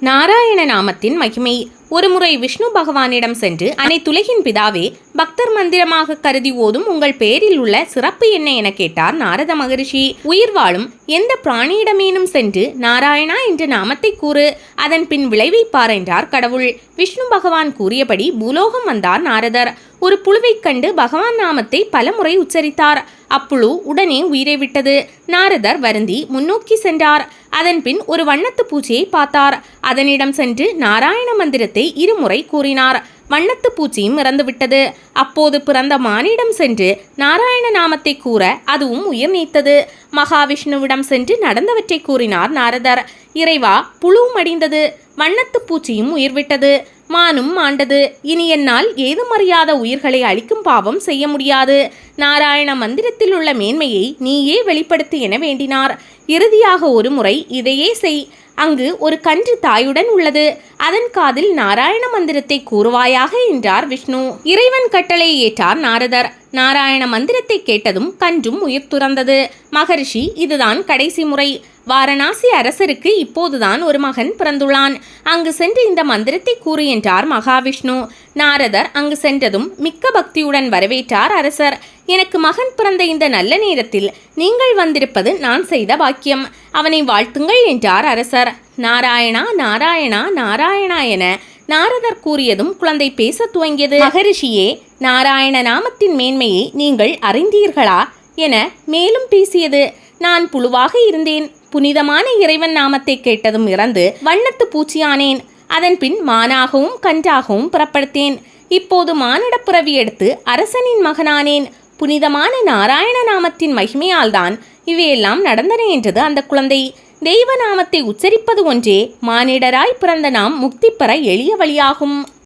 நாராயண நாமத்தின் மகிமை. ஒருமுறை விஷ்ணு பகவானிடம் சென்று அனைத்துலகின் பிதாவே பக்தர் மந்திரமாக கருதி ஓதும் உங்கள் பேரில் உள்ள சிறப்பு என்ன என கேட்டார் நாரத மகரிஷி. உயிர் வாழும் எந்த பிராணியிடமேனும் சென்று நாராயணா என்ற நாமத்தை கூறு அதன் பின் விளைவிப்பார் என்றார் கடவுள். விஷ்ணு பகவான் கூறியபடி பூலோகம் வந்தார் நாரதர். ஒரு புழுவைக் கண்டு பகவான் நாமத்தை பலமுறை உச்சரித்தார். அப்புழு உடனே உயிரை விட்டது. நாரதர் வருந்தி முன்னோக்கி சென்றார். அதன் பின் ஒரு வண்ணத்து பூச்சியை பார்த்தார். அதனிடம் சென்று நாராயண மந்திரத்தை இருமுறை கூறினார். வண்ணத்து பூச்சியும் இறந்துவிட்டது. அப்போது பிறந்த மானிடம் சென்று நாராயண நாமத்தை கூற அதுவும் உயிர் நீத்தது. மகாவிஷ்ணுவிடம் சென்று நடந்தவற்றை கூறினார் நாரதர். இறைவா புழுவும் அடிந்தது. வண்ணத்து பூச்சியும் உயிர்விட்டது. மானும் மாண்டது. இனி என்னால் ஏதும் அறியாத உயிர்களை அழிக்கும் பாவம் செய்ய முடியாது. நாராயண மந்திரத்தில் உள்ள மேன்மையை நீயே வெளிப்படுத்து என வேண்டினார். இறுதியாக ஒரு முறை இதையே செய். அங்கு ஒரு கன்று தாயுடன் உள்ளது. அதன் காதில் நாராயண மந்திரத்தை கூறுவாயாக என்றார் விஷ்ணு. இறைவன் கட்டளை ஏற்றார் நாரதர். நாராயண மந்திரத்தை கேட்டதும் கன்றும் உயிர் துறந்தது. மகரிஷி இதுதான் கடைசி முறை. வாரணாசி அரசருக்கு இப்போதுதான் ஒரு மகன் பிறந்துள்ளான். அங்கு சென்று இந்த மந்திரத்தை கூறு என்றார் மகாவிஷ்ணு. நாரதர் அங்கு சென்றதும் மிக்க பக்தியுடன் வரவேற்றார் அரசர். எனக்கு மகன் பிறந்த இந்த நல்ல நேரத்தில் நீங்கள் வந்திருப்பது நான் செய்த பாக்கியம். அவனை வாழ்த்துங்கள் என்றார் அரசர். நாராயணா நாராயணா நாராயணா என நாரதர் கூறியதும் குழந்தை பேசத் துவங்கியது. மகரிஷியே நாராயண நாமத்தின் மேன்மையை நீங்கள் அறிந்தீர்களா என மேலும் பேசியது நான் புழுவாக இருந்தேன். புனிதமான இறைவன் நாமத்தை கேட்டதும் இறந்து வண்ணத்து பூச்சியானேன். அதன்பின் மானாகவும் கன்றாகவும் புறப்படுத்தேன். இப்போது மானிடப் பிறவி எடுத்து அரசனின் மகனானேன். புனிதமான நாராயண நாமத்தின் மகிமையால்தான் இவையெல்லாம் நடந்தன என்றது அந்த குழந்தை. தெய்வ நாமத்தை உச்சரிப்பது ஒன்றே மானிடராய் பிறந்த நாம் முக்தி பெற எளிய வழியாகும்.